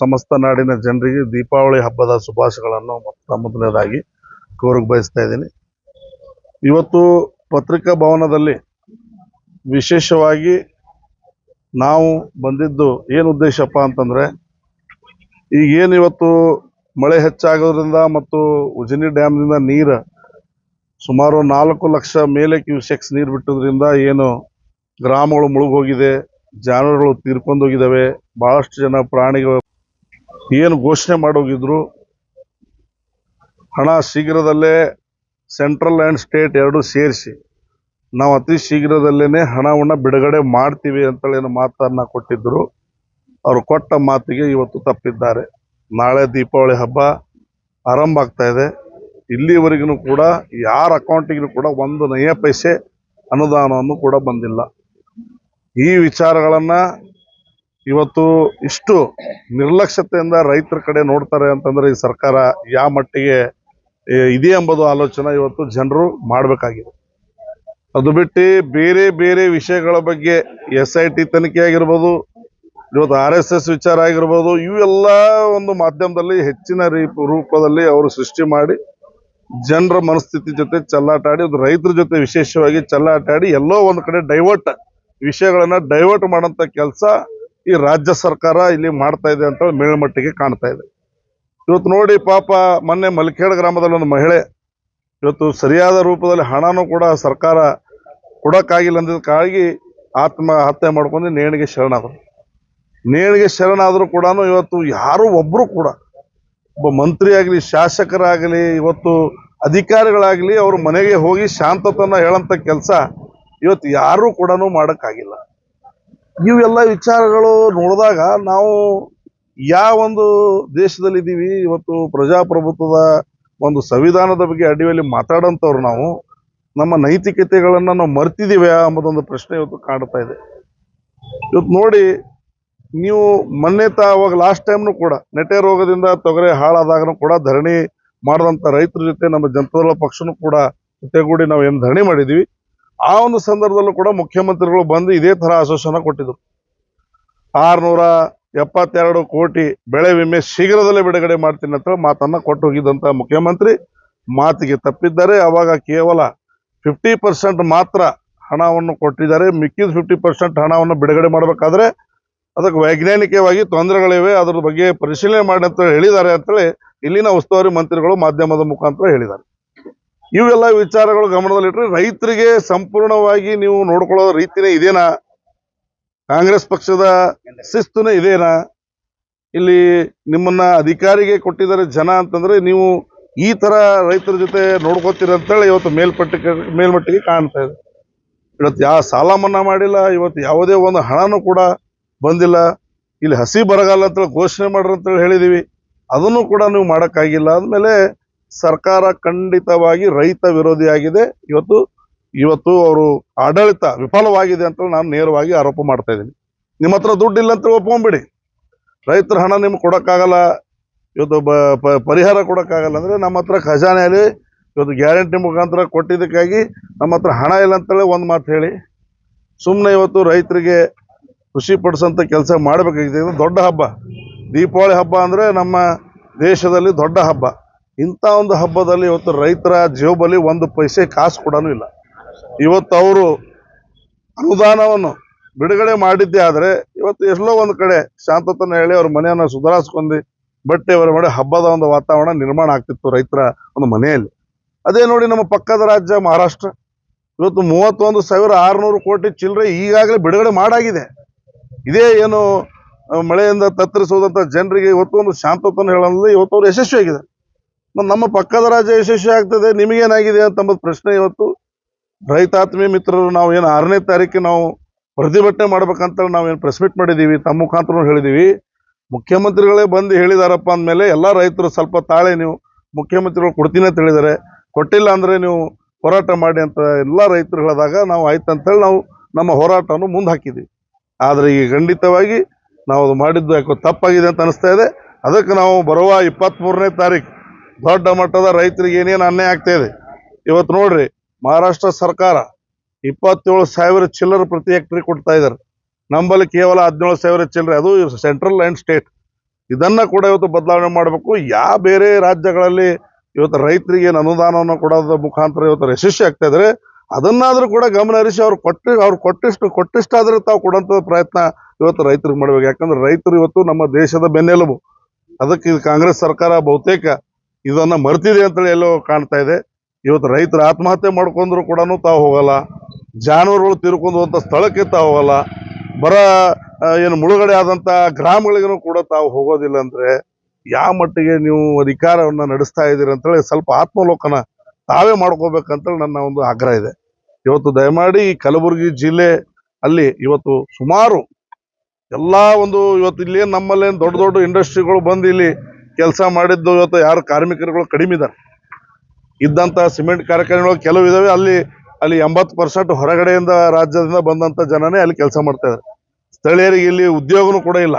ಸಮಸ್ತ ನಾಡಿನ ಜನರಿಗೆ ದೀಪಾವಳಿ ಹಬ್ಬದ ಶುಭಾಶಯಗಳನ್ನು ಮೊತ್ತ ಮೊದಲನೇದಾಗಿ ಕೋರಕ್ಕೆ ಬಯಸ್ತಾ ಇದ್ದೀನಿ. ಇವತ್ತು ಪತ್ರಿಕಾ ಭವನದಲ್ಲಿ ವಿಶೇಷವಾಗಿ ನಾವು ಬಂದಿದ್ದು ಏನು ಉದ್ದೇಶಪ್ಪ ಅಂತಂದ್ರೆ, ಈಗ ಏನು ಇವತ್ತು ಮಳೆ ಹೆಚ್ಚಾಗೋದ್ರಿಂದ ಮತ್ತು ಉಜಿನಿ ಡ್ಯಾಮ್ನಿಂದ ನೀರು ಸುಮಾರು ನಾಲ್ಕು ಲಕ್ಷ ಮೇಲೆ ಕ್ಯೂಸೆಕ್ಸ್ ನೀರು ಬಿಟ್ಟೋದ್ರಿಂದ ಏನು ಗ್ರಾಮಗಳು ಮುಳುಗೋಗಿದೆ, ಜಾನುವಾರುಗಳು ತೀರ್ಕೊಂಡೋಗಿದ್ದಾವೆ ಬಹಳಷ್ಟು ಜನ ಪ್ರಾಣಿಗಳು ಏನು ಘೋಷಣೆ ಮಾಡೋಗಿದ್ರು? ಹಣ ಶೀಘ್ರದಲ್ಲೇ ಸೆಂಟ್ರಲ್ ಆ್ಯಂಡ್ ಸ್ಟೇಟ್ ಎರಡು ಸೇರಿಸಿ, ನಾವು ಅತಿ ಶೀಘ್ರದಲ್ಲೇ ಹಣವನ್ನು ಬಿಡುಗಡೆ ಮಾಡ್ತೀವಿ ಅಂತೇಳಿ ಮಾತನ್ನು ಕೊಟ್ಟಿದ್ದರು ಅವರು ಕೊಟ್ಟ ಮಾತಿಗೆ ಇವತ್ತು ತಪ್ಪಿದ್ದಾರೆ. ನಾಳೆ ದೀಪಾವಳಿ ಹಬ್ಬ ಆರಂಭ ಆಗ್ತಾ ಇದೆ. ಇಲ್ಲಿವರೆಗೂ ಕೂಡ ಯಾರ ಅಕೌಂಟಿಗೂ ಕೂಡ ಒಂದು ನಯ ಪೈಸೆ ಅನುದಾನವನ್ನು ಕೂಡ ಬಂದಿಲ್ಲ. ಈ ವಿಚಾರಗಳನ್ನ ಇವತ್ತು ಇಷ್ಟು ನಿರ್ಲಕ್ಷ್ಯತೆಯಿಂದ ರೈತರ ಕಡೆ ನೋಡ್ತಾರೆ ಅಂತಂದ್ರೆ ಈ ಸರ್ಕಾರ ಯಾವ ಮಟ್ಟಿಗೆ ಇದೆ ಎಂಬುದು ಆಲೋಚನೆ ಇವತ್ತು ಜನರು ಮಾಡಬೇಕಾಗಿದೆ. ಅದು ಬಿಟ್ಟು ಬೇರೆ ಬೇರೆ ವಿಷಯಗಳ ಬಗ್ಗೆ ಎಸ್ ಐ ಟಿ ತನಿಖೆ ಆಗಿರ್ಬೋದು, ಇವತ್ತು ಆರ್ ಎಸ್ ಎಸ್ ವಿಚಾರ ಆಗಿರ್ಬೋದು, ಇವೆಲ್ಲ ಒಂದು ಮಾಧ್ಯಮದಲ್ಲಿ ಹೆಚ್ಚಿನ ರೀಪ, ರೂಪದಲ್ಲಿ ಅವರು ಸೃಷ್ಟಿ ಮಾಡಿ ಜನರ ಮನಸ್ಥಿತಿ ಜೊತೆ ಚಲ್ಲಾಟಾಡಿ, ಅದು ರೈತರ ಜೊತೆ ವಿಶೇಷವಾಗಿ ಚಲ್ಲಾಟಾಡಿ ಎಲ್ಲೋ ಒಂದು ಕಡೆ ಡೈವರ್ಟ್ ವಿಷಯಗಳನ್ನ ಡೈವರ್ಟ್ ಮಾಡೋಂಥ ಕೆಲಸ ಈ ರಾಜ್ಯ ಸರ್ಕಾರ ಇಲ್ಲಿ ಮಾಡ್ತಾ ಇದೆ ಅಂತ ಮೇಲ್ಮಟ್ಟಿಗೆ ಕಾಣ್ತಾ ಇದೆ. ಇವತ್ತು ನೋಡಿ ಪಾಪ ಮೊನ್ನೆ ಮಲ್ಕೇಡ್ ಗ್ರಾಮದಲ್ಲಿ ಒಂದು ಮಹಿಳೆ ಇವತ್ತು ಸರಿಯಾದ ರೂಪದಲ್ಲಿ ಹಣನೂ ಕೂಡ ಸರ್ಕಾರ ಕೊಡೋಕ್ಕಾಗಿಲ್ಲ ಅಂದಕ್ಕಾಗಿ ಆತ್ಮಹತ್ಯೆ ಮಾಡ್ಕೊಂಡು ನೇಣಿಗೆ ಶರಣಾದರು. ನೇಣಿಗೆ ಶರಣಾದರೂ ಕೂಡ ಇವತ್ತು ಯಾರು ಒಬ್ಬರು ಕೂಡ ಒಬ್ಬ ಮಂತ್ರಿ ಆಗಲಿ ಶಾಸಕರಾಗಲಿ, ಇವತ್ತು ಅಧಿಕಾರಿಗಳಾಗಲಿ ಅವ್ರ ಮನೆಗೆ ಹೋಗಿ ಶಾಂತತನ ಹೇಳಂತ ಕೆಲಸ ಇವತ್ತು ಯಾರೂ ಕೂಡ ಮಾಡೋಕ್ಕಾಗಿಲ್ಲ. ಇವೆಲ್ಲ ವಿಚಾರಗಳು ನೋಡಿದಾಗ ನಾವು ಯಾವ ಒಂದು ದೇಶದಲ್ಲಿ ಇದ್ದೀವಿ ಇವತ್ತು ಪ್ರಜಾಪ್ರಭುತ್ವದ ಒಂದು ಸಂವಿಧಾನದ ಬಗ್ಗೆ ಅಡಿಯಲ್ಲಿ ಮಾತಾಡೋಂಥವ್ರು ನಾವು, ನಮ್ಮ ನೈತಿಕತೆಗಳನ್ನು ನಾವು ಮರ್ತಿದ್ದೀವಿ ಅನ್ನೋದೊಂದು ಪ್ರಶ್ನೆ ಇವತ್ತು ಕಾಡ್ತಾ ಇದೆ. ಇವತ್ತು ನೋಡಿ, ನೀವು ಮೊನ್ನೆ ತ ಅವಾಗ ಲಾಸ್ಟ್ ಟೈಮ್ನು ಕೂಡ ನೆಟೆ ರೋಗದಿಂದ ತೊಗರೆ ಹಾಳಾದಾಗನು ಕೂಡ ಧರಣಿ ಮಾಡಿದಂಥ ರೈತರ ಜೊತೆ ನಮ್ಮ ಜನತಾದಳ ಪಕ್ಷನೂ ಕೂಡ ಜೊತೆಗೂಡಿ ನಾವು ಏನು ಧರಣಿ ಮಾಡಿದ್ದೀವಿ. ಆ ಒಂದು ಸಂದರ್ಭದಲ್ಲೂ ಕೂಡ ಮುಖ್ಯಮಂತ್ರಿಗಳು ಬಂದು ಇದೇ ಥರ ಆಶ್ವಾಸನ ಕೊಟ್ಟಿದ್ರು. ಆರ್ನೂರ ಎಪ್ಪತ್ತೆರಡು ಕೋಟಿ ಬೆಳೆ ವಿಮೆ ಶೀಘ್ರದಲ್ಲೇ ಬಿಡುಗಡೆ ಮಾಡ್ತೀನಿ ಅಂತ ಮಾತನ್ನ ಕೊಟ್ಟು ಹೋಗಿದ್ದಂಥ ಮುಖ್ಯಮಂತ್ರಿ ಮಾತಿಗೆ ತಪ್ಪಿದ್ದಾರೆ ಅವಾಗ ಕೇವಲ ಫಿಫ್ಟಿ ಪರ್ಸೆಂಟ್ ಮಾತ್ರ ಹಣವನ್ನು ಕೊಟ್ಟಿದ್ದಾರೆ. ಮಿಕ್ಕಿದ ಫಿಫ್ಟಿ ಪರ್ಸೆಂಟ್ ಹಣವನ್ನು ಬಿಡುಗಡೆ ಮಾಡಬೇಕಾದ್ರೆ ಅದಕ್ಕೆ ವೈಜ್ಞಾನಿಕವಾಗಿ ತೊಂದರೆಗಳಿವೆ. ಅದ್ರ ಬಗ್ಗೆ ಪರಿಶೀಲನೆ ಮಾಡಿ ಅಂತ ಹೇಳಿದ್ದಾರೆ ಅಂತೇಳಿ ಇಲ್ಲಿನ ಉಸ್ತುವಾರಿ ಮಂತ್ರಿಗಳು ಮಾಧ್ಯಮದ ಮುಖಾಂತರ ಹೇಳಿದ್ದಾರೆ. ಇವೆಲ್ಲ ವಿಚಾರಗಳು ಗಮನದಲ್ಲಿಟ್ಟರೆ ರೈತರಿಗೆ ಸಂಪೂರ್ಣವಾಗಿ ನೀವು ನೋಡ್ಕೊಳ್ಳೋ ರೀತಿನೇ ಇದೇನಾ? ಕಾಂಗ್ರೆಸ್ ಪಕ್ಷದ ಶಿಸ್ತುನೇ ಇದೇನಾ? ಇಲ್ಲಿ ನಿಮ್ಮನ್ನ ಅಧಿಕಾರಿಗೆ ಕೊಟ್ಟಿದ್ದಾರೆ ಜನ ಅಂತಂದ್ರೆ ನೀವು ಈ ತರ ರೈತರ ಜೊತೆ ನೋಡ್ಕೋತೀರ ಅಂತೇಳಿ ಇವತ್ತು ಮೇಲ್ಪಟ್ಟಿಗೆ ಮೇಲ್ಮಟ್ಟಿಗೆ ಕಾಣ್ತಾ ಇದೆ. ಇವತ್ತು ಯಾವ ಸಾಲ ಮನ್ನಾ ಮಾಡಿಲ್ಲ, ಇವತ್ತು ಯಾವುದೇ ಒಂದು ಹಣನೂ ಕೂಡ ಬಂದಿಲ್ಲ. ಇಲ್ಲಿ ಹಸಿ ಬರಗಾಲ ಅಂತೇಳಿ ಘೋಷಣೆ ಮಾಡ್ರಿ ಅಂತೇಳಿ ಹೇಳಿದೀವಿ. ಅದನ್ನು ಕೂಡ ನೀವು ಮಾಡೋಕ್ಕಾಗಿಲ್ಲ. ಆದ್ಮೇಲೆ ಸರ್ಕಾರ ಖಂಡಿತವಾಗಿ ರೈತ ವಿರೋಧಿಯಾಗಿದೆ. ಇವತ್ತು ಇವತ್ತು ಅವರು ಆಡಳಿತ ವಿಫಲವಾಗಿದೆ ಅಂತ ನಾನು ನೇರವಾಗಿ ಆರೋಪ ಮಾಡ್ತಾ ಇದ್ದೀನಿ. ನಿಮ್ಮ ಹತ್ರ ದುಡ್ಡು ಇಲ್ಲ ಅಂತ ಒಪ್ಕೊಂಬಿಡಿ ರೈತರ ಹಣ ನಿಮ್ಗೆ ಕೊಡೋಕ್ಕಾಗಲ್ಲ. ಇವತ್ತು ಪರಿಹಾರ ಕೊಡೋಕ್ಕಾಗಲ್ಲ ಅಂದರೆ ನಮ್ಮ ಹತ್ರ ಖಜಾನೆಯಲ್ಲಿ ಇವತ್ತು ಗ್ಯಾರಂಟಿ ಮುಖಾಂತರ ಕೊಟ್ಟಿದ್ದಕ್ಕಾಗಿ ನಮ್ಮ ಹತ್ರ ಹಣ ಇಲ್ಲ ಅಂತೇಳಿ ಒಂದು ಮಾತು ಹೇಳಿ. ಸುಮ್ಮನೆ ಇವತ್ತು ರೈತರಿಗೆ ಖುಷಿ ಪಡಿಸೋಂಥ ಕೆಲಸ ಮಾಡಬೇಕಾಗಿದೆ. ಇದು ದೊಡ್ಡ ಹಬ್ಬ. ದೀಪಾವಳಿ ಹಬ್ಬ ಅಂದರೆ ನಮ್ಮ ದೇಶದಲ್ಲಿ ದೊಡ್ಡ ಹಬ್ಬ. ಇಂಥ ಒಂದು ಹಬ್ಬದಲ್ಲಿ ಇವತ್ತು ರೈತರ ಜೇಬಲ್ಲಿ ಒಂದು ಪೈಸೆ ಕಾಸು ಕೂಡ ಇಲ್ಲ. ಇವತ್ತು ಅವರು ಅನುದಾನವನ್ನು ಬಿಡುಗಡೆ ಮಾಡಿದ್ದೇ ಆದರೆ ಇವತ್ತು ಎಲ್ಲೋ ಒಂದು ಕಡೆ ಶಾಂತತನ ಹೇಳಿ ಅವ್ರ ಮನೆಯನ್ನು ಸುಧಾರಿಸ್ಕೊಂಡು ಬಟ್ಟೆ ಅವರ ಮಾಡಿ ಹಬ್ಬದ ಒಂದು ವಾತಾವರಣ ನಿರ್ಮಾಣ ಆಗ್ತಿತ್ತು ರೈತರ ಒಂದು ಮನೆಯಲ್ಲಿ. ಅದೇ ನೋಡಿ ನಮ್ಮ ಪಕ್ಕದ ರಾಜ್ಯ ಮಹಾರಾಷ್ಟ್ರ. ಇವತ್ತು ಮೂವತ್ತೊಂದು ಸಾವಿರ ಆರುನೂರು ಕೋಟಿ ಚಿಲ್ಲರೆ ಈಗಾಗಲೇ ಬಿಡುಗಡೆ ಮಾಡಾಗಿದೆ. ಇದೇ ಏನು ಮಳೆಯಿಂದ ತತ್ತರಿಸುವುದಂತ ಜನರಿಗೆ ಇವತ್ತು ಒಂದು ಶಾಂತತನ ಹೇಳೋದ್ರಲ್ಲಿ ಇವತ್ತು ಅವರು ಯಶಸ್ವಿಯಾಗಿದ್ದಾರೆ. ನಮ್ಮ ಪಕ್ಕದ ರಾಜ್ಯ ಯಶಸ್ವಿ ಆಗ್ತದೆ, ನಿಮಗೇನಾಗಿದೆ ಅಂತ ಪ್ರಶ್ನೆ ಇವತ್ತು. ರೈತಾತ್ಮೀಯ ಮಿತ್ರರು, ನಾವು ಏನು ಆರನೇ ತಾರೀಕಿಗೆ ನಾವು ಪ್ರತಿಭಟನೆ ಮಾಡ್ಬೇಕಂತ ನಾವೇನು ಏನು ಪ್ರೆಸ್ ಮೀಟ್ ಮಾಡಿದ್ದೀವಿ ತಮ್ಮ ಮುಖಾಂತರ ಹೇಳಿದ್ದೀವಿ ಮುಖ್ಯಮಂತ್ರಿಗಳೇ ಬಂದು ಹೇಳಿದಾರಪ್ಪ ಅಂದಮೇಲೆ ಎಲ್ಲ ರೈತರು ಸ್ವಲ್ಪ ತಾಳೆ ನೀವು ಮುಖ್ಯಮಂತ್ರಿಗಳು ಕೊಡ್ತೀನಿ ಅಂತ ಹೇಳಿದ್ದಾರೆ. ಕೊಟ್ಟಿಲ್ಲ ಅಂದರೆ ನೀವು ಹೋರಾಟ ಮಾಡಿ ಅಂತ ಎಲ್ಲ ರೈತರು ಹೇಳಿದಾಗ ನಾವು ಆಯ್ತು ಅಂತೇಳಿ ನಾವು ನಮ್ಮ ಹೋರಾಟವನ್ನು ಮುಂದೆ ಹಾಕಿದ್ದೀವಿ ಆದರೆ ಈಗ ಖಂಡಿತವಾಗಿ ನಾವು ಅದು ಮಾಡಿದ್ದು ಯಾಕೋ ತಪ್ಪಾಗಿದೆ ಅಂತ ಅನಿಸ್ತಾ ಇದೆ. ಅದಕ್ಕೆ ನಾವು ಬರುವ ಇಪ್ಪತ್ತ್ಮೂರನೇ ತಾರೀಕು ದೊಡ್ಡ ಮಟ್ಟದ ರೈತರಿಗೆ ಏನೇನು ಅನ್ಯಾಯ ಆಗ್ತಾ ಇದೆ. ಇವತ್ತು ನೋಡ್ರಿ, ಮಹಾರಾಷ್ಟ್ರ ಸರ್ಕಾರ ಇಪ್ಪತ್ತೇಳು ಸಾವಿರ ಚಿಲ್ಲರ್ ಪ್ರತಿ ಹೆಕ್ಟ್ರಿ ಕೊಡ್ತಾ ಇದ್ದಾರೆ ನಂಬಲ್ಲಿ ಕೇವಲ ಹದಿನೇಳು ಸಾವಿರ ಚಿಲ್ಲರೆ, ಅದು ಸೆಂಟ್ರಲ್ ಆ್ಯಂಡ್ ಸ್ಟೇಟ್ ಇದನ್ನ ಕೂಡ ಇವತ್ತು ಬದಲಾವಣೆ ಮಾಡಬೇಕು. ಯಾವ ಬೇರೆ ರಾಜ್ಯಗಳಲ್ಲಿ ಇವತ್ತು ರೈತರಿಗೆ ಏನು ಅನುದಾನವನ್ನು ಕೊಡೋದ್ರ ಮುಖಾಂತರ ಇವತ್ತು ಯಶಸ್ವಿ ಆಗ್ತಾ ಇದ್ರೆ, ಅದನ್ನಾದ್ರೂ ಕೂಡ ಗಮನ ಹರಿಸಿ ಅವ್ರು ಕೊಟ್ಟು, ಅವ್ರು ಕೊಟ್ಟಿಷ್ಟು, ಕೊಟ್ಟಿಷ್ಟಾದ್ರೆ ತಾವು ಕೊಡೋಂಥ ಪ್ರಯತ್ನ ಇವತ್ತು ರೈತರಿಗೆ ಮಾಡ್ಬೇಕು. ಯಾಕಂದ್ರೆ ರೈತರು ಇವತ್ತು ನಮ್ಮ ದೇಶದ ಬೆನ್ನೆಲುಬು. ಅದಕ್ಕೆ ಕಾಂಗ್ರೆಸ್ ಸರ್ಕಾರ ಬಹುತೇಕ ಇದನ್ನ ಮರ್ತಿದೆ ಅಂತೇಳಿ ಎಲ್ಲೋ ಕಾಣ್ತಾ ಇದೆ. ಇವತ್ತು ರೈತರು ಆತ್ಮಹತ್ಯೆ ಮಾಡ್ಕೊಂಡ್ರು ಕೂಡ ತಾವು ಹೋಗಲ್ಲ. ಜಾನುವಾರುಗಳು ತಿರ್ಕೊಂಡುವಂಥ ಸ್ಥಳಕ್ಕೆ ತಾವು ಹೋಗಲ್ಲ. ಬರ ಏನು ಮುಳುಗಡೆ ಆದಂಥ ಗ್ರಾಮಗಳಿಗೂ ಕೂಡ ತಾವು ಹೋಗೋದಿಲ್ಲ ಅಂದ್ರೆ ಯಾವ ಮಟ್ಟಿಗೆ ನೀವು ಅಧಿಕಾರವನ್ನು ನಡೆಸ್ತಾ ಇದ್ದೀರಿ ಅಂತೇಳಿ ಸ್ವಲ್ಪ ಆತ್ಮಲೋಕನ ತಾವೇ ಮಾಡ್ಕೋಬೇಕಂತೇಳಿ ನನ್ನ ಒಂದು ಆಗ್ರಹ ಇದೆ. ಇವತ್ತು ದಯಮಾಡಿ ಕಲಬುರಗಿ ಜಿಲ್ಲೆ ಅಲ್ಲಿ ಇವತ್ತು ಸುಮಾರು ಎಲ್ಲ ಒಂದು ಇವತ್ತು ಇಲ್ಲಿ ನಮ್ಮಲ್ಲೇನು ದೊಡ್ಡ ದೊಡ್ಡ ಇಂಡಸ್ಟ್ರಿಗಳು ಬಂದು ಇಲ್ಲಿ ಕೆಲಸ ಮಾಡಿದ್ದು ಇವತ್ತು ಯಾರು ಕಾರ್ಮಿಕರುಗಳು ಕಡಿಮೆ ಇದ್ದಾರೆ. ಇದ್ದಂಥ ಸಿಮೆಂಟ್ ಕಾರ್ಖಾನೆಗಳು ಕೆಲವು ಇದಾವೆ, ಅಲ್ಲಿ ಅಲ್ಲಿ ಎಂಬತ್ತು ಪರ್ಸೆಂಟ್ ಹೊರಗಡೆಯಿಂದ ರಾಜ್ಯದಿಂದ ಬಂದಂಥ ಜನನೇ ಅಲ್ಲಿ ಕೆಲಸ ಮಾಡ್ತಾ ಇದ್ದಾರೆ. ಸ್ಥಳೀಯರಿಗೆ ಇಲ್ಲಿ ಉದ್ಯೋಗನೂ ಕೂಡ ಇಲ್ಲ.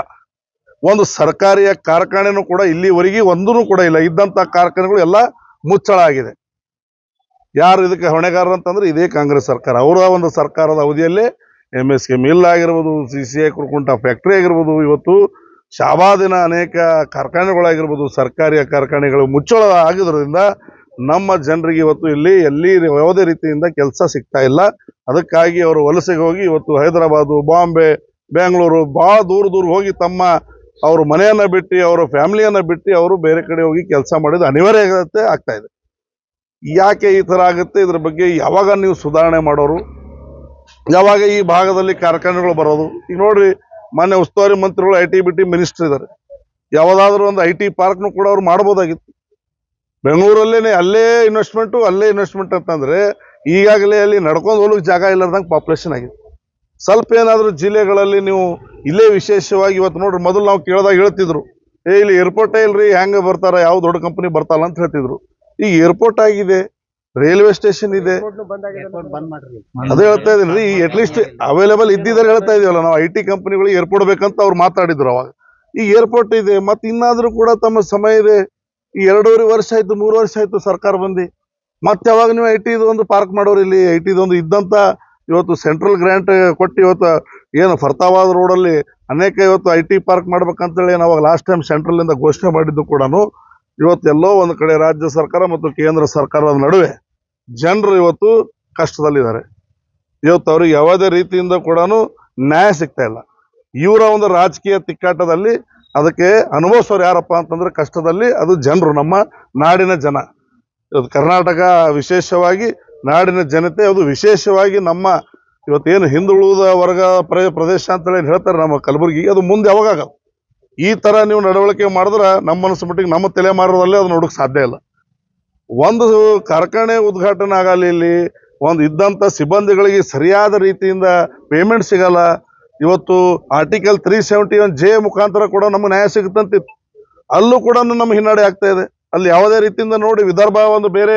ಒಂದು ಸರ್ಕಾರಿಯ ಕಾರ್ಖಾನೆನೂ ಕೂಡ ಇಲ್ಲಿವರೆಗೆ ಒಂದೂ ಕೂಡ ಇಲ್ಲ. ಇದ್ದಂಥ ಕಾರ್ಖಾನೆಗಳು ಎಲ್ಲ ಮುಚ್ಚಳ ಆಗಿದೆ ಯಾರು ಇದಕ್ಕೆ ಹೊಣೆಗಾರರು ಅಂತಂದ್ರೆ ಇದೇ ಕಾಂಗ್ರೆಸ್ ಸರ್ಕಾರ. ಅವರ ಒಂದು ಸರ್ಕಾರದ ಅವಧಿಯಲ್ಲೇ ಎಂ ಎಸ್ ಕೆ ಮಿಲ್ ಆಗಿರ್ಬೋದು C C I Kurkunta factory ಆಗಿರ್ಬೋದು, ಇವತ್ತು ಶಾಬಾದಿನ ಅನೇಕ ಕಾರ್ಖಾನೆಗಳಾಗಿರ್ಬೋದು ಸರ್ಕಾರಿ ಕಾರ್ಖಾನೆಗಳು ಮುಚ್ಚಳ ಆಗಿರೋದ್ರಿಂದ ನಮ್ಮ ಜನರಿಗೆ ಇವತ್ತು ಇಲ್ಲಿ ಎಲ್ಲಿ ಯಾವುದೇ ರೀತಿಯಿಂದ ಕೆಲಸ ಸಿಗ್ತಾ ಇಲ್ಲ. ಅದಕ್ಕಾಗಿ ಅವರು ವಲಸೆಗೆ ಹೋಗಿ ಇವತ್ತು ಹೈದರಾಬಾದು, ಬಾಂಬೆ, ಬೆಂಗಳೂರು ಭಾಳ ದೂರ ದೂರ ಹೋಗಿ ತಮ್ಮ ಅವರು ಮನೆಯನ್ನು ಬಿಟ್ಟು, ಅವರ ಫ್ಯಾಮಿಲಿಯನ್ನು ಬಿಟ್ಟು ಅವರು ಬೇರೆ ಕಡೆ ಹೋಗಿ ಕೆಲಸ ಮಾಡಿದ ಅನಿವಾರ್ಯತೆ ಆಗ್ತಾ ಇದೆ. ಯಾಕೆ ಈ ಥರ ಆಗುತ್ತೆ? ಇದ್ರ ಬಗ್ಗೆ ಯಾವಾಗ ನೀವು ಸುಧಾರಣೆ ಮಾಡೋರು? ಯಾವಾಗ ಈ ಭಾಗದಲ್ಲಿ ಕಾರ್ಖಾನೆಗಳು ಬರೋದು? ಈಗ ನೋಡ್ರಿ ಮಾನ್ಯ ಉಸ್ತುವಾರಿ ಮಂತ್ರಿಗಳು, I T, B, T minister ಇದ್ದಾರೆ. ಯಾವುದಾದ್ರೂ ಒಂದು ಐ ಟಿ ಪಾರ್ಕ್ನು ಕೂಡ ಅವ್ರು ಮಾಡ್ಬೋದಾಗಿತ್ತು. ಬೆಂಗಳೂರಲ್ಲೇ ಅಲ್ಲೇ ಇನ್ವೆಸ್ಟ್ಮೆಂಟು ಅಲ್ಲೇ ಇನ್ವೆಸ್ಟ್ಮೆಂಟ್ ಅಂತಂದ್ರೆ ಈಗಾಗಲೇ ಅಲ್ಲಿ ನಡ್ಕೊಂಡು ಹೋಗ್ಲಿಕ್ಕೆ ಜಾಗ ಇಲ್ಲದಂಗೆ ಪಾಪ್ಯುಲೇಷನ್ ಆಗಿದೆ. ಸ್ವಲ್ಪ ಏನಾದರೂ ಜಿಲ್ಲೆಗಳಲ್ಲಿ ನೀವು ಇಲ್ಲೇ ವಿಶೇಷವಾಗಿ ಇವತ್ತು ನೋಡ್ರಿ, ಮೊದಲು ನಾವು ಕೇಳಿದಾಗ ಹೇಳ್ತಿದ್ರು, ಏ, ಇಲ್ಲಿ ಏರ್ಪೋರ್ಟೇ ಇಲ್ರಿ, ಹೆಂಗೆ ಬರ್ತಾರೆ, ಯಾವ ದೊಡ್ಡ ಕಂಪನಿ ಬರ್ತಾರಲ್ಲ ಅಂತ ಹೇಳ್ತಿದ್ರು. ಈಗ ಏರ್ಪೋರ್ಟ್ ಆಗಿದೆ ರೈಲ್ವೆ ಸ್ಟೇಷನ್ ಇದೆ. ಅದೇ ಹೇಳ್ತಾ ಇದೀನಿ ಅಟ್ ಲೀಸ್ಟ್ ಅವೈಲೇಬಲ್ ಇದ್ದಿದ್ದಾರೆ ಹೇಳ್ತಾ ಇದೀವಲ್ಲ ನಾವು ಐ ಟಿ ಕಂಪನಿಗಳು ಏರ್ಪೋರ್ಟ್ ಬೇಕಂತ ಅವ್ರು ಮಾತಾಡಿದ್ರು ಅವಾಗ. ಈ ಏರ್ಪೋರ್ಟ್ ಇದೆ ಮತ್ತೆ ಇನ್ನಾದ್ರೂ ಕೂಡ ತಮ್ಮ ಸಮಯ ಇದೆ. ಈ ಎರಡೂವರೆ ವರ್ಷ ಆಯ್ತು ಮೂರು ವರ್ಷ ಆಯ್ತು ಸರ್ಕಾರ ಬಂದು. ಮತ್ತೆ ಯಾವಾಗ ನೀವು ಐ ಟಿ ಒಂದು ಪಾರ್ಕ್ ಮಾಡೋರು ಇಲ್ಲಿ ಐ ಟಿ ಒಂದು ಇದ್ದಂತ ಇವತ್ತು ಸೆಂಟ್ರಲ್ ಗ್ರಾಂಟ್ ಕೊಟ್ಟು ಇವತ್ತು ಏನು ಫರ್ತಾವಾದ ರೋಡಲ್ಲಿ ಅನೇಕ ಇವತ್ತು ಐ ಟಿ ಪಾರ್ಕ್ ಮಾಡ್ಬೇಕಂತೇಳಿ ನಾವು ಲಾಸ್ಟ್ ಟೈಮ್ ಸೆಂಟ್ರಲ್ ಇಂದ ಘೋಷಣೆ ಮಾಡಿದ್ದು ಕೂಡ ಇವತ್ತು ಎಲ್ಲೋ ಒಂದು ಕಡೆ ರಾಜ್ಯ ಸರ್ಕಾರ ಮತ್ತು ಕೇಂದ್ರ ಸರ್ಕಾರದ ನಡುವೆ ಜನರು ಇವತ್ತು ಕಷ್ಟದಲ್ಲಿದ್ದಾರೆ. ಇವತ್ತು ಅವ್ರಿಗೆ ಯಾವುದೇ ರೀತಿಯಿಂದ ಕೂಡ ನ್ಯಾಯ ಸಿಗ್ತಾ ಇಲ್ಲ. ಇವರ ಒಂದು ರಾಜಕೀಯ ತಿಕ್ಕಾಟದಲ್ಲಿ ಅದಕ್ಕೆ ಅನುಭವಿಸೋರು ಯಾರಪ್ಪ ಅಂತಂದ್ರೆ ಕಷ್ಟದಲ್ಲಿ ಅದು ಜನರು, ನಮ್ಮ ನಾಡಿನ ಜನ. ಇವತ್ತು ಕರ್ನಾಟಕ ವಿಶೇಷವಾಗಿ ನಾಡಿನ ಜನತೆ, ಅದು ವಿಶೇಷವಾಗಿ ನಮ್ಮ ಇವತ್ತೇನು ಹಿಂದುಳಿದ ವರ್ಗ ಪ್ರ- ಪ್ರದೇಶ ಅಂತ ಹೇಳಿ ಹೇಳ್ತಾರೆ ನಮ್ಮ ಕಲಬುರಗಿ, ಅದು ಮುಂದೆ ಯಾವಾಗ ಆಗಲ್ಲ ಈ ತರ ನೀವು ನಡವಳಿಕೆ ಮಾಡಿದ್ರೆ ನಮ್ಮ ಮನಸ್ಸು ಮಟ್ಟಿಗೆ ನಮ್ಮ ತಲೆಮಾರದಲ್ಲೇ ಅದು ನೋಡಕ್ ಸಾಧ್ಯ ಇಲ್ಲ. ಒಂದು ಕಾರ್ಖಾನೆ ಉದ್ಘಾಟನೆ ಆಗಲಿ ಇಲ್ಲಿ, ಒಂದು ಇದ್ದಂಥ ಸಿಬ್ಬಂದಿಗಳಿಗೆ ಸರಿಯಾದ ರೀತಿಯಿಂದ ಪೇಮೆಂಟ್ ಸಿಗಲ್ಲ. ಇವತ್ತು article three seventy one J ಮುಖಾಂತರ ಕೂಡ ನಮ್ಗೆ ನ್ಯಾಯ ಸಿಗುತ್ತಂತಿತ್ತು. ಅಲ್ಲೂ ಕೂಡ ನಮ್ಮ ಹಿನ್ನಡೆ ಆಗ್ತಾ ಇದೆ. ಅಲ್ಲಿ ಯಾವುದೇ ರೀತಿಯಿಂದ ನೋಡಿ ವಿದರ್ಭ ಒಂದು ಬೇರೆ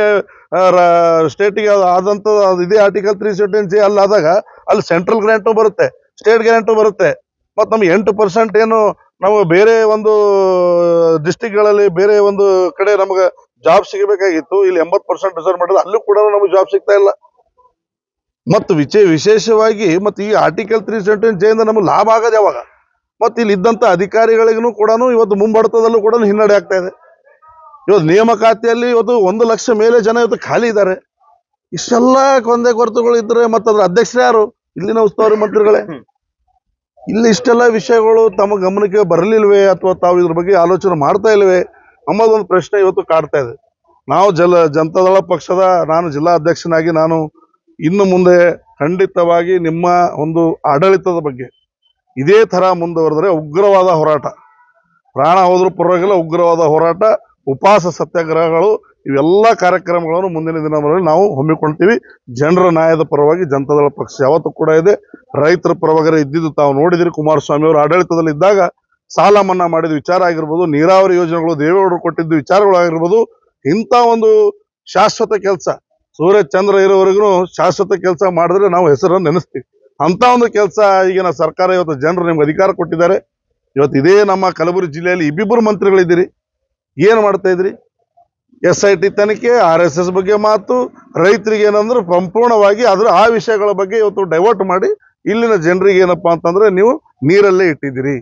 ಸ್ಟೇಟಿಗೆ ಆದಂಥ ಇದೇ ಆರ್ಟಿಕಲ್ ತ್ರೀ ಸೆವೆಂಟಿ ಜೆ ಅಲ್ಲಾದಾಗ ಅಲ್ಲಿ ಸೆಂಟ್ರಲ್ ಗ್ರ್ಯಾಂಟು ಬರುತ್ತೆ ಸ್ಟೇಟ್ ಗ್ರ್ಯಾಂಟು ಬರುತ್ತೆ. ಮತ್ತು ನಮ್ಗೆ ಎಂಟು ಪರ್ಸೆಂಟ್ ಏನು ನಾವು ಬೇರೆ ಒಂದು ಡಿಸ್ಟಿಕ್ಗಳಲ್ಲಿ ಬೇರೆ ಒಂದು ಕಡೆ ನಮಗೆ ಜಾಬ್ ಸಿಗಬೇಕಾಗಿತ್ತು, ಇಲ್ಲಿ ಎಂಬತ್ತು ಪರ್ಸೆಂಟ್ ರಿಸರ್ವ್ ಮಾಡಿದ್ರೆ ಅಲ್ಲೂ ಕೂಡ ನಮಗೆ ಜಾಬ್ ಸಿಗ್ತಾ ಇಲ್ಲ. ಮತ್ತು ವಿಚೇ, ವಿಶೇಷವಾಗಿ ಮತ್ತು ಈ ಆರ್ಟಿಕಲ್ ತ್ರೀ ಸೆವೆಂಟಿ ಜೆಯಿಂದ ನಮಗೆ ಲಾಭ ಆಗೋದು ಯಾವಾಗ? ಮತ್ತು ಇಲ್ಲಿ ಇದ್ದಂಥ ಅಧಿಕಾರಿಗಳಿಗೂ ಕೂಡ ಇವತ್ತು ಮುಂಬಡತದಲ್ಲೂ ಕೂಡ ಹಿನ್ನಡೆ ಆಗ್ತಾ ಇದೆ. ಇವತ್ತು ನೇಮಕಾತಿಯಲ್ಲಿ ಇವತ್ತು ಒಂದು ಲಕ್ಷ ಮೇಲೆ ಜನ ಇವತ್ತು ಖಾಲಿ ಇದ್ದಾರೆ. ಇಷ್ಟೆಲ್ಲ ಕೊಂದೆ ಕೊರತೆಗಳು ಇದ್ರೆ ಮತ್ತು ಅದ್ರ ಅಧ್ಯಕ್ಷರು ಯಾರು? ಇಲ್ಲಿನ ಉಸ್ತುವಾರಿ ಮಂತ್ರಿಗಳೇ. ಇಲ್ಲಿ ಇಷ್ಟೆಲ್ಲ ವಿಷಯಗಳು ತಮ್ಮ ಗಮನಕ್ಕೆ ಬರಲಿಲ್ವೇ ಅಥವಾ ತಾವು ಇದ್ರ ಬಗ್ಗೆ ಆಲೋಚನೆ ಮಾಡ್ತಾ ಇಲ್ವೇ? ಅನ್ನೋದೊಂದು ಪ್ರಶ್ನೆ ಇವತ್ತು ಕಾಡ್ತಾ ಇದೆ. ನಾವು ಜಲ, ಜನತಾದಳ ಪಕ್ಷದ, ನಾನು ಜಿಲ್ಲಾ ಅಧ್ಯಕ್ಷನಾಗಿ ನಾನು ಇನ್ನು ಮುಂದೆ ಖಂಡಿತವಾಗಿ ನಿಮ್ಮ ಒಂದು ಆಡಳಿತದ ಬಗ್ಗೆ ಇದೇ ತರ ಮುಂದುವರೆದ್ರೆ ಉಗ್ರವಾದ ಹೋರಾಟ. ಪ್ರಾಣ ಹೋದ್ರೂ ಪರವಾಗಿಲ್ಲ, ಉಗ್ರವಾದ ಹೋರಾಟ ಉಪವಾಸ ಸತ್ಯಾಗ್ರಹಗಳು, ಇವೆಲ್ಲ ಕಾರ್ಯಕ್ರಮಗಳನ್ನು ಮುಂದಿನ ದಿನಗಳಲ್ಲಿ ನಾವು ಹಮ್ಮಿಕೊಳ್ತೀವಿ. ಜನರ ನ್ಯಾಯದ ಪರವಾಗಿ ಜನತಾದಳ ಪಕ್ಷ ಯಾವತ್ತೂ ಕೂಡ ಇದೆ. ರೈತರ ಪರವಾಗಿ ಇದ್ದಿದ್ದು ತಾವು ನೋಡಿದಿರಿ. ಕುಮಾರಸ್ವಾಮಿ ಅವರು ಆಡಳಿತದಲ್ಲಿ ಇದ್ದಾಗ ಸಾಲ ಮನ್ನಾ ಮಾಡಿದ ವಿಚಾರ ಆಗಿರ್ಬೋದು, ನೀರಾವರಿ ಯೋಜನೆಗಳು ದೇವೇಗೌಡರು ಕೊಟ್ಟಿದ್ದು ವಿಚಾರಗಳಾಗಿರ್ಬೋದು ಇಂಥ ಒಂದು ಶಾಶ್ವತ ಕೆಲಸ. ಸೂರ್ಯ ಚಂದ್ರ ಇರೋವರೆಗೂ ಶಾಶ್ವತ ಕೆಲಸ ಮಾಡಿದ್ರೆ ನಾವು ಹೆಸರನ್ನು ನೆನೆಸ್ತೀವಿ. ಅಂತ ಒಂದು ಕೆಲಸ ಈಗಿನ ಸರ್ಕಾರ ಇವತ್ತು ಜನರು ನಿಮ್ಗೆ ಅಧಿಕಾರ ಕೊಟ್ಟಿದ್ದಾರೆ. ಇವತ್ತು ಇದೇ ನಮ್ಮ ಕಲಬುರಗಿ ಜಿಲ್ಲೆಯಲ್ಲಿ ಇಬ್ಬಿಬ್ಬರು ಮಂತ್ರಿಗಳಿದ್ದೀರಿ. ಏನು ಮಾಡ್ತಾ ಇದ್ರಿ? ಎಸ್ ಐ ಟಿ ತನಿಖೆ, ಆರ್ ಎಸ್ ಎಸ್ ಬಗ್ಗೆ ಮಾತು, ರೈತರಿಗೆ ಏನಂದ್ರೆ ಸಂಪೂರ್ಣವಾಗಿ ಅದ್ರ ಆ ವಿಷಯಗಳ ಬಗ್ಗೆ ಇವತ್ತು ಡೈವರ್ಟ್ ಮಾಡಿ, ಇಲ್ಲಿನ ಜನರಿಗೆ ಏನಪ್ಪಾ ಅಂತಂದ್ರೆ ನೀವು ನೀರಲ್ಲೇ ಇಟ್ಟಿದ್ದೀರಿ.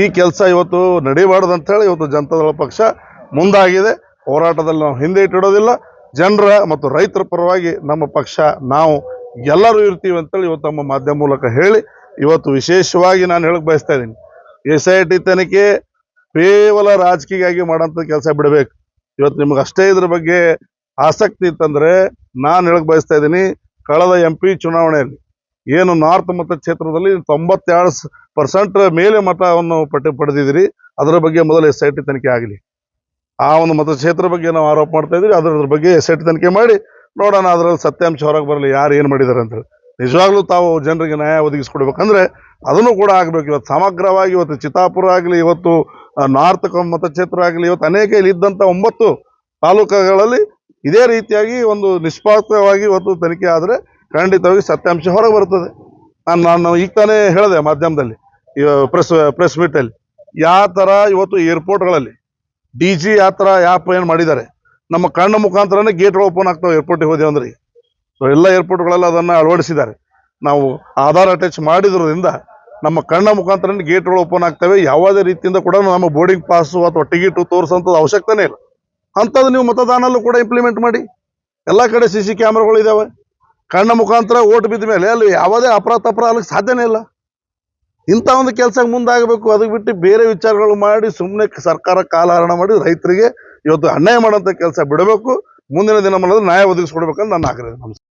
ಈ ಕೆಲಸ ಇವತ್ತು ನಡೀಬಾರ್ದು ಅಂತೇಳಿ ಇವತ್ತು ಜನತಾದಳ ಪಕ್ಷ ಮುಂದಾಗಿದೆ. ಹೋರಾಟದಲ್ಲಿ ನಾವು ಹಿಂದೆ ಇಟ್ಟಿಡೋದಿಲ್ಲ. ಜನರ ಮತ್ತು ರೈತರ ಪರವಾಗಿ ನಮ್ಮ ಪಕ್ಷ ನಾವು ಎಲ್ಲರೂ ಇರ್ತೀವಿ ಅಂತೇಳಿ ಇವತ್ತು ನಮ್ಮ ಮಾಧ್ಯಮ ಮೂಲಕ ಹೇಳಿ ಇವತ್ತು ವಿಶೇಷವಾಗಿ ನಾನು ಹೇಳಕ್ ಬಯಸ್ತಾ ಇದ್ದೀನಿ. ಎಸ್ ಐ ಟಿ ತನಿಖೆ ಕೇವಲ ರಾಜಕೀಯವಾಗಿ ಮಾಡೋಂಥ ಕೆಲಸ ಬಿಡಬೇಕು. ಇವತ್ತು ನಿಮ್ಗೆ ಅಷ್ಟೇ ಇದ್ರ ಬಗ್ಗೆ ಆಸಕ್ತಿ ಇತ್ತಂದರೆ ನಾನು ಹೇಳಕ್ ಬಯಸ್ತಾ ಇದ್ದೀನಿ. ಕಳೆದ ಎಂ ಪಿ ಚುನಾವಣೆಯಲ್ಲಿ ಏನು ನಾರ್ತ್ ಮತಕ್ಷೇತ್ರದಲ್ಲಿ ತೊಂಬತ್ತೆರಡು ಪರ್ಸೆಂಟ್ ಮೇಲೆ ಮತವನ್ನು ಪಟ್ಟಿ ಪಡೆದಿದ್ದೀರಿ. ಅದರ ಬಗ್ಗೆ ಮೊದಲು ಎಸ್ ಐ ಟಿ ತನಿಖೆ ಆಗಲಿ. ಆ ಒಂದು ಮತಕ್ಷೇತ್ರ ಬಗ್ಗೆ ನಾವು ಆರೋಪ ಮಾಡ್ತಾ ಇದ್ದೀವಿ ಅದರ ಬಗ್ಗೆ ಎಸ್ ಐ ಟಿ ತನಿಖೆ ಮಾಡಿ ನೋಡೋಣ ಅದರಲ್ಲಿ ಸತ್ಯಾಂಶ ಹೊರಗೆ ಬರಲಿ, ಯಾರು ಏನು ಮಾಡಿದ್ದಾರೆ ಅಂತೇಳಿ ನಿಜವಾಗ್ಲೂ ತಾವು ಜನರಿಗೆ ನ್ಯಾಯ ಒದಗಿಸ್ಕೊಡ್ಬೇಕಂದ್ರೆ ಅದನ್ನು ಕೂಡ ಆಗಬೇಕು. ಇವತ್ತು ಸಮಗ್ರವಾಗಿ ಇವತ್ತು ಚಿತ್ತಾಪುರ ಆಗಲಿ, ಇವತ್ತು ನಾರ್ತ್ ಮತಕ್ಷೇತ್ರ ಆಗಲಿ, ಇವತ್ತು ಅನೇಕ ಇಲ್ಲಿ ಇದ್ದಂಥ ಒಂಬತ್ತು ತಾಲೂಕುಗಳಲ್ಲಿ ಇದೇ ರೀತಿಯಾಗಿ ಒಂದು ನಿಷ್ಪಾತ್ರವಾಗಿ ಇವತ್ತು ತನಿಖೆ ಆದರೆ ಖಂಡಿತವಾಗಿ ಸತ್ಯಾಂಶ ಹೊರಗೆ ಬರ್ತದೆ ನಾನು ನಾನು ಈಗ ತಾನೇ ಹೇಳಿದೆ ಮಾಧ್ಯಮದಲ್ಲಿ ಪ್ರೆಸ್ ಪ್ರೆಸ್ ಮೀಟಲ್ಲಿ ಯಾವ ಥರ ಇವತ್ತು ಏರ್ಪೋರ್ಟ್ಗಳಲ್ಲಿ ಡಿ ಜಿ ಯಾವ ಥರ ಆ್ಯಪ್ ಏನು ಮಾಡಿದ್ದಾರೆ, ನಮ್ಮ ಕಣ್ಣ ಮುಖಾಂತರನೇ ಗೇಟ್ಗಳು ಓಪನ್ ಆಗ್ತಾವೆ ಏರ್ಪೋರ್ಟಿಗೆ ಹೋದೆವು ಅಂದ್ರೆ. ಸೊ ಎಲ್ಲ ಏರ್ಪೋರ್ಟ್ಗಳೆಲ್ಲ ಅದನ್ನು ಅಳವಡಿಸಿದ್ದಾರೆ. ನಾವು ಆಧಾರ್ ಅಟ್ಯಾಚ್ ಮಾಡಿದ್ರಿಂದ ನಮ್ಮ ಕಣ್ಣ ಮುಖಾಂತರನೇ ಗೇಟ್ಗಳು ಓಪನ್ ಆಗ್ತವೆ. ಯಾವುದೇ ರೀತಿಯಿಂದ ಕೂಡ ನಮ್ಮ ಬೋರ್ಡಿಂಗ್ ಪಾಸು ಅಥವಾ ಟಿಕೆಟು ತೋರಿಸೋಂಥದ್ದು ಅವಶ್ಯಕತೆನೇ ಇಲ್ಲ. ಅಂಥದ್ದು ನೀವು ಮತದಾನಲ್ಲೂ ಕೂಡ ಇಂಪ್ಲಿಮೆಂಟ್ ಮಾಡಿ. ಎಲ್ಲ ಕಡೆ ಸಿ ಸಿ ಕ್ಯಾಮ್ರಾಗಳು ಇದ್ದಾವೆ ಕಣ್ಣ ಮುಖಾಂತರ ಓಟ್ ಬಿದ್ದ ಮೇಲೆ ಅಲ್ಲಿ ಯಾವುದೇ ಅಪರಾಧ ತಪರ ಆಗಲಿಕ್ಕೆ ಸಾಧ್ಯನೇ ಇಲ್ಲ. ಇಂಥ ಒಂದು ಕೆಲಸ ಮುಂದಾಗಬೇಕು ಅದಕ್ಕೆ ಬಿಟ್ಟು ಬೇರೆ ವಿಚಾರಗಳು ಮಾಡಿ ಸುಮ್ಮನೆ ಸರ್ಕಾರ ಕಾಲಹರಣ ಮಾಡಿ ರೈತರಿಗೆ ಇವತ್ತು ಅನ್ಯಾಯ ಮಾಡೋಂಥ ಕೆಲಸ ಬಿಡಬೇಕು. ಮುಂದಿನ ದಿನಮಾನದಲ್ಲಿ ನ್ಯಾಯ ಒದಗಿಸ್ಕೊಡ್ಬೇಕಂತ ನನ್ನ ಆಗ್ರಹ. ನಮಸ್ಕಾರ.